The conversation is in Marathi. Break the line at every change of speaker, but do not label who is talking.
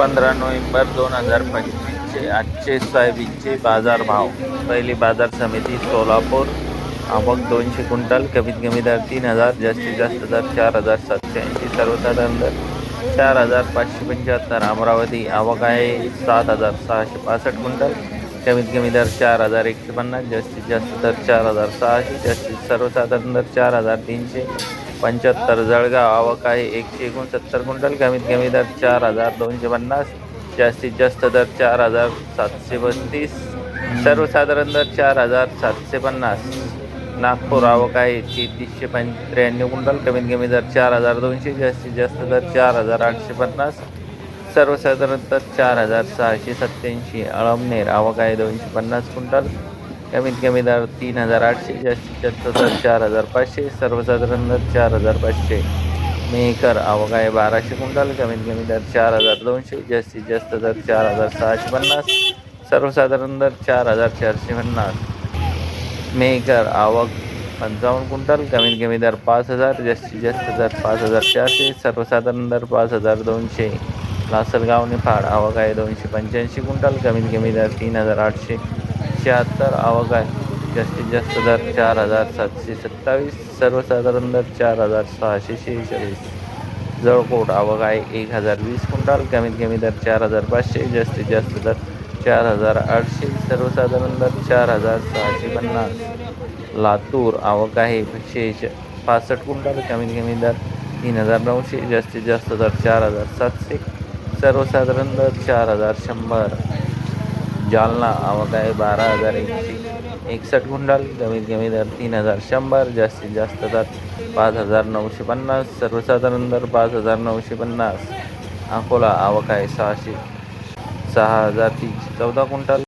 पंधरा नोव्हेंबर दोन हजार पंचवीसचे आजचे सोयाबीनचे बाजारभाव. पहिली बाजार समिती सोलापूर. आवक दोनशे क्विंटल कमीत कमी दर तीन हजार जास्तीत जास्त दर चार हजार सातशे ऐंशी सर्वसाधारण दर चार हजार पाचशे पंच्याहत्तर. अमरावती आवक आहे सात हजार सहाशे पासष्ट क्विंटल कमीत कमी दर चार हजार एकशे पन्नास जास्तीत जास्त दर चार हजार सहाशे जास्तीत सर्वसाधारण दर चार हजार तीनशे. पंच्याहत्तर जळगाव आवक आहे एकशे एकोणसत्तर क्विंटल कमीत कमी दर चार हजार दोनशे पन्नास जास्तीत जास्त दर चार हजार सातशे बत्तीस सर्वसाधारण दर चार हजार सातशे पन्नास. नागपूर आवक आहे तेहतीसशे पं त्र्याण्णव क्विंटल कमीत कमी दर चार हजार दोनशे जास्तीत जास्त दर चार हजार आठशे पन्नास सर्वसाधारण दर चार हजार सहाशे सत्त्याऐंशी. अळमनेर आवक आहे दोनशे पन्नास क्विंटल कमीत कमी दर तीन हजार आठशे जास्तीत जास्त दर चार हजार पाचशे सर्वसाधारण दर चार हजार पाचशे. मेहकर आवक आहे बाराशे क्विंटल कमीत कमी दर चार हजार दोनशे जास्तीत जास्त दर चार हजार सहाशे पन्नास सर्वसाधारण दर चार हजार चारशे पन्नास. मेहकर आवक पंचावन्न क्विंटल कमीत कमी दर पाच हजार जास्तीत जास्त दर पाच हजार चारशे सर्वसाधारण दर पाच हजार दोनशे. लासलगाव निफाड आवक आहे दोनशे पंच्याऐंशी क्विंटल कमीत कमी दर तीन हजार आठशे. शहात्तर आवक आहे जास्तीत जास्त दर चार हजार सातशे सत्तावीस. सर्वसाधारण दर चार हजार सहाशे शेहेचाळीस. जळकोट आवक आहे एक हजार वीस क्विंटल. कमीत कमी दर चार हजार पाचशे. जास्तीत जास्त दर चार हजार आठशे. सर्वसाधारण दर चार हजार सहाशे पन्नास. लातूर आवक आहे शेहेच पासष्ट क्विंटल. कमीत कमी दर तीन हजार नऊशे. जास्तीत जास्त दर चार हजार सातशे. सर्वसाधारण दर चार हजार शंभर. जालना आवक आहे बारा हजार एकशे एकसष्ट क्विंटल कमीत कमी दर तीन हजार शंभर जास्तीत जास्त दर पाच हजार नऊशे पन्नास सर्वसाधारण दर पाच हजार नऊशे पन्नास. अकोला आवक आहे सहाशे सहा हजार तीनशे चौदा क्विंटल